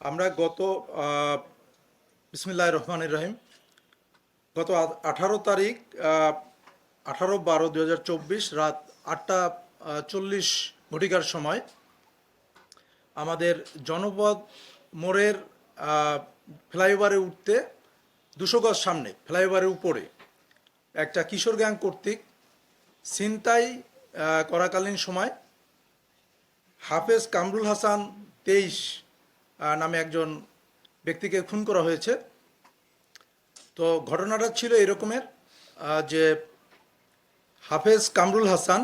আমরা গত বিসমিল্লাহ রহমান রহিম, গত আঠারো তারিখ আঠারো বারো দু হাজার চব্বিশ রাত আটটা চল্লিশ ঘটিকার সময় আমাদের জনপদ মোড়ের ফ্লাইওভারে উঠতে দুশো গজ সামনে, ফ্লাইওভারের উপরে একটা কিশোর গ্যাং কর্তৃক ছিনতাই করাকালীন সময় হাফেজ কামরুল হাসান তেইশ নামে একজন ব্যক্তিকে খুন করা হয়েছে। তো ঘটনাটা ছিল এরকমের যে হাফেজ কামরুল হাসান,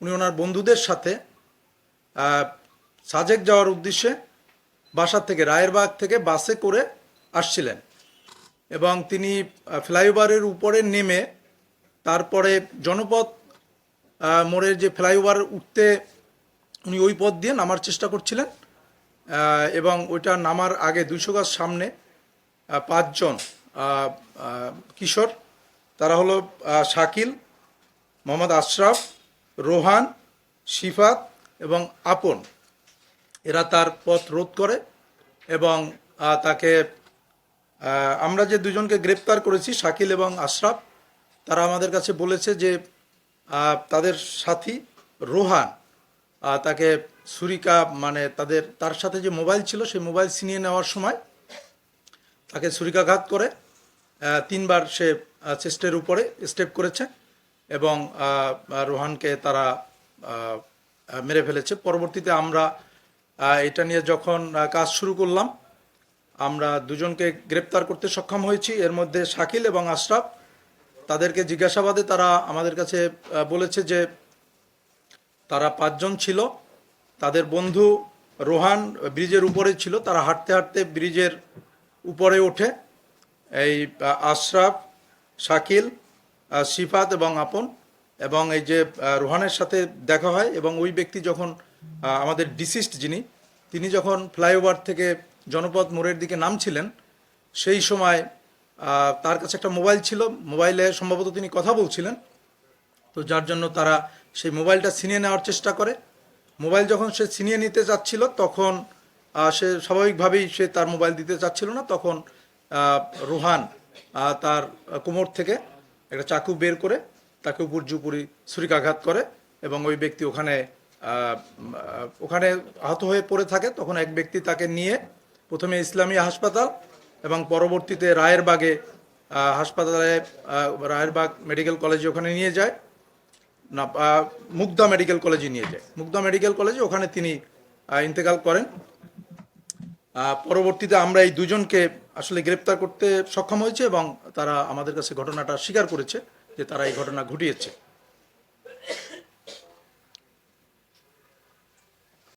উনি ওনার বন্ধুদের সাথে সাজেক যাওয়ার উদ্দেশ্যে বাসার থেকে, রায়েরবাগ থেকে বাসে করে আসছিলেন এবং তিনি ফ্লাইওভারের উপরে নেমে তারপরে জনপথ মোড়ের যে ফ্লাইওভার উঠতে উনি ওই পথ দিয়ে নামার চেষ্টা করছিলেন। এবং ওইটা নামার আগে দুইশো গাছ সামনে পাঁচজন কিশোর, তারা হলো শাকিল, মোহাম্মদ আশরাফ, রোহান, শিফাত এবং আপন। এরা তার পথ রোধ করে এবং তাকে আমরা যে দুজনকে গ্রেপ্তার করেছি, শাকিল এবং আশরাফ, তারা আমাদের কাছে বলেছে যে তাদের সাথী রোহান তাকে সুরিকা মানে তাদের, তার সাথে যে মোবাইল ছিল, সেই মোবাইল ছিনিয়ে নেওয়ার সময় তাকে ছুরিকাঘাত করে তিনবার সে চেস্টের উপরে স্টেপ করেছে এবং রোহানকে তারা মেরে ফেলেছে। পরবর্তীতে আমরা এটা নিয়ে যখন কাজ শুরু করলাম, আমরা দুজনকে গ্রেপ্তার করতে সক্ষম হয়েছি। এর মধ্যে শাকিল এবং আশরাফ, তাদেরকে জিজ্ঞাসাবাদে তারা আমাদের কাছে বলেছে যে তারা পাঁচজন ছিল। তাদের বন্ধু রোহান ব্রিজের উপরে ছিল। তারা হাঁটতে হাঁটতে ব্রিজের উপরে ওঠে। এই আশরাফ, শাকিল সিফাত এবং আপন এবং এই যে রোহানের সাথে দেখা হয় এবং ওই ব্যক্তি যখন আমাদের ডিসিস্ট যিনি, তিনি যখন ফ্লাইওভার থেকে জনপথ মোড়ের দিকে নামছিলেন, সেই সময় তার কাছে একটা মোবাইল ছিল। মোবাইলে সম্ভবত তিনি কথা বলছিলেন। তো যার জন্য তারা সেই মোবাইলটা ছিনিয়ে নেওয়ার চেষ্টা করে। মোবাইল যখন সে ছিনিয়ে নিতে চাচ্ছিল, তখন সে স্বাভাবিকভাবেই সে তার মোবাইল দিতে চাচ্ছিল না। তখন রোহান তার কোমর থেকে একটা চাকু বের করে তাকে উপর জুপুরি ছুরিকাঘাত করে এবং ওই ব্যক্তি ওখানে ওখানে আহত হয়ে পড়ে থাকে। তখন এক ব্যক্তি তাকে নিয়ে প্রথমে ইসলামী হাসপাতাল এবং পরবর্তীতে রায়েরবাগে হাসপাতালে রায়েরবাগ মেডিকেল কলেজে ওখানে নিয়ে যায়। না মুগ্ধা মেডিকেল কলেজে নিয়ে যায়। মুগদা মেডিকেল কলেজে ওখানে তিনি ইন্তেকাল করেন। পরবর্তীতে আমরা এই দুজনকে আসলে গ্রেপ্তার করতে সক্ষম হয়েছে এবং তারা আমাদের কাছে ঘটনাটা স্বীকার করেছে যে তারা এই ঘটনা ঘটিয়েছে।